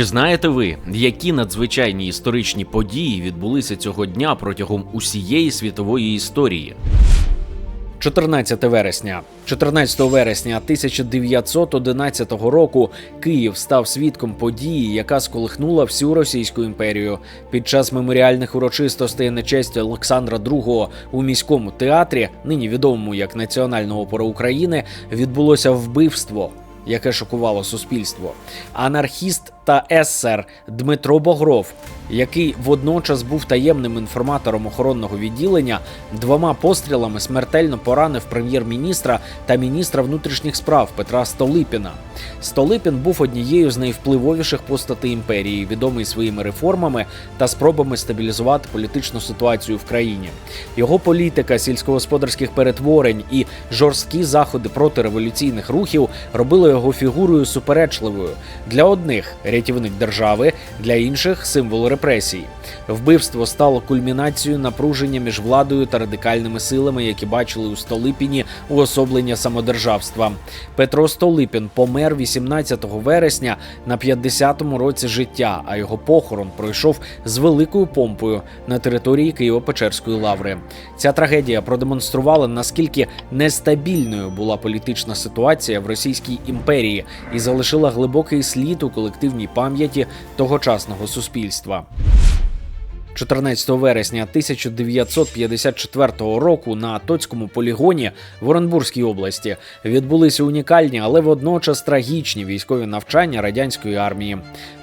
Чи знаєте ви, які надзвичайні історичні події відбулися цього дня протягом усієї світової історії? 14 вересня. 14 вересня 1911 року Київ став свідком події, яка сколихнула всю Російську імперію. Під час меморіальних урочистостей на честь Олександра II у міському театрі, нині відомому як Національна опера України, відбулося вбивство. Яке шокувало суспільство, анархіст та ессер Дмитро Богров, який водночас був таємним інформатором охоронного відділення, двома пострілами смертельно поранив прем'єр-міністра та міністра внутрішніх справ Петра Столипіна. Столипін був однією з найвпливовіших постатей імперії, відомий своїми реформами та спробами стабілізувати політичну ситуацію в країні. Його політика сільськогосподарських перетворень і жорсткі заходи проти революційних рухів робили його фігурою суперечливою для одних рятівник держави, для інших символ репресій. Вбивство стало кульмінацією напруження між владою та радикальними силами, які бачили у Столипіні уособлення самодержавства. Петро Столипін помер 18 вересня на 50-му році життя, а його похорон пройшов з великою помпою на території Києво-Печерської лаври. Ця трагедія продемонструвала наскільки нестабільною була політична ситуація в Російській імперії і залишила глибокий слід у колективній пам'яті тогочасного суспільства. 14 вересня 1954 року на Тоцькому полігоні в Оренбурзькій області відбулися унікальні, але водночас трагічні військові навчання радянської армії.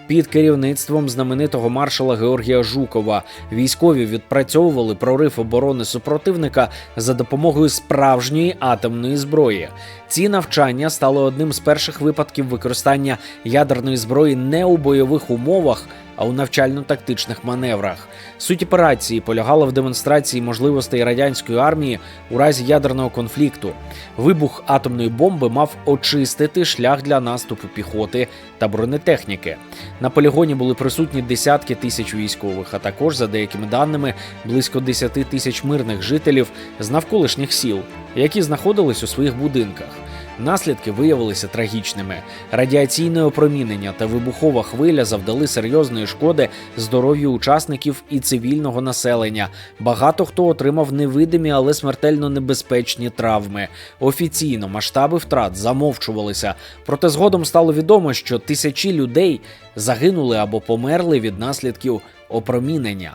Під керівництвом знаменитого маршала Георгія Жукова військові відпрацьовували прорив оборони супротивника за допомогою справжньої атомної зброї. Ці навчання стали одним з перших випадків використання ядерної зброї не у бойових умовах, а у навчально-тактичних маневрах. Суть операції полягала в демонстрації можливостей радянської армії у разі ядерного конфлікту. Вибух атомної бомби мав очистити шлях для наступу піхоти та бронетехніки. На полігоні були присутні десятки тисяч військових, а також, за деякими даними, близько 10 тисяч мирних жителів з навколишніх сіл, які знаходились у своїх будинках. Наслідки виявилися трагічними. Радіаційне опромінення та вибухова хвиля завдали серйозної шкоди здоров'ю учасників і цивільного населення. Багато хто отримав невидимі, але смертельно небезпечні травми. Офіційно масштаби втрат замовчувалися. Проте згодом стало відомо, що тисячі людей загинули або померли від наслідків опромінення.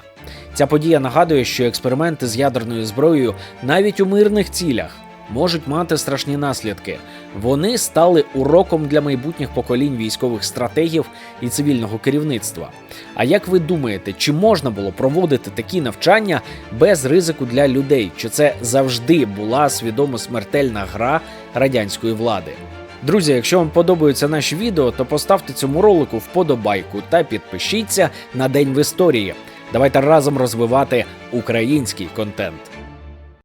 Ця подія нагадує, що експерименти з ядерною зброєю навіть у мирних цілях можуть мати страшні наслідки. Вони стали уроком для майбутніх поколінь військових стратегів і цивільного керівництва. А як ви думаєте, чи можна було проводити такі навчання без ризику для людей? Чи це завжди була свідомо смертельна гра радянської влади? Друзі, якщо вам подобаються наші відео, то поставте цьому ролику вподобайку та підпишіться на День в історії. Давайте разом розвивати український контент.